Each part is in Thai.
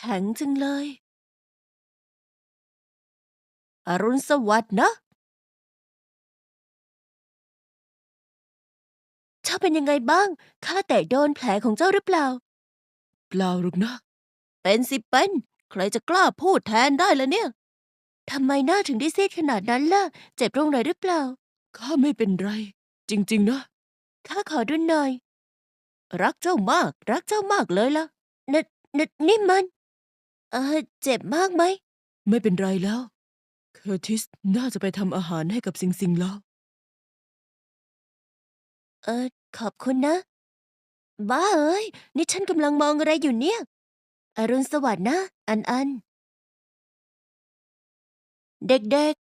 แข็งจังเลย อรุณสวัสดิ์นะ เจ้าเป็นยังไงบ้าง ข้าแตะโดนแผลของเจ้าหรือเปล่า เปล่าหรอกนะ เป็นสิเป็น ใครจะกล้าพูดแทนได้ล่ะเนี่ย ทำไมหน้าถึงได้ซีดขนาดนั้นล่ะ เจ็บตรงไหนหรือเปล่า ข้าไม่เป็นไร จริง ๆ นะ ข้าขอดูหน่อย รักเจ้ามาก รักเจ้ามากเลยล่ะนนนี่มัน เออเจ็บมากไหม ไม่เป็นไรแล้ว เคอร์ติสน่าจะไปทำอาหารให้กับสิงสิงแล้ว เออขอบคุณนะ บ้าเอ้ย นี่ฉันกำลังมองอะไรอยู่เนี่ย อรุณสวัสดิ์นะ อันอัน เด็กๆ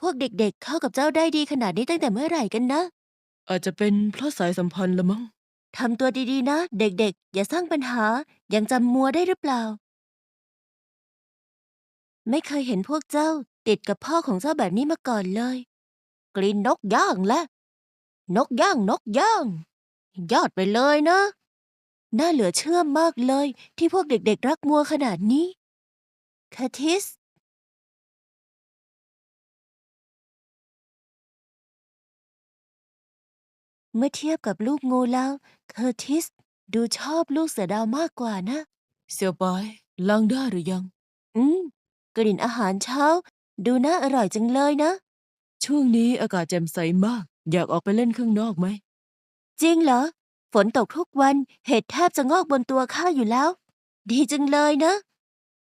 พวกเด็กๆ เข้ากับเจ้าได้ดีขนาดนี้ตั้งแต่เมื่อไหร่กันนะ อาจจะเป็นเพราะสายสัมพันธ์ละมั้ง ทำตัวดีๆนะ เด็กๆ อย่าสร้างปัญหา ยังจำมัวได้หรือเปล่า ไม่เคยเห็นพวกเจ้า ติดกับพ่อของเจ้าแบบนี้มาก่อนเลย กลิ่นนกย่างและ นกย่างนกย่าง ยอดไปเลยนะ น่าเหลือเชื่อมากเลย ที่พวกเด็กๆ รักมัวขนาดนี้คาทิส เมื่อเทียบกับลูกงูแล้วเคอร์ติส ดูชอบลูกเสือดาวมากกว่านะ เสี่ยวปอยล้างได้หรือยัง อืม กลิ่นอาหารเช้า ดูน่าอร่อยจังเลยนะ ช่วงนี้อากาศแจ่มใสมาก อยากออกไปเล่นข้างนอกไหม จริงเหรอ ฝนตกทุกวันเห็ดแทบจะงอกบนตัวข้าอยู่แล้ว ดีจังเลยนะ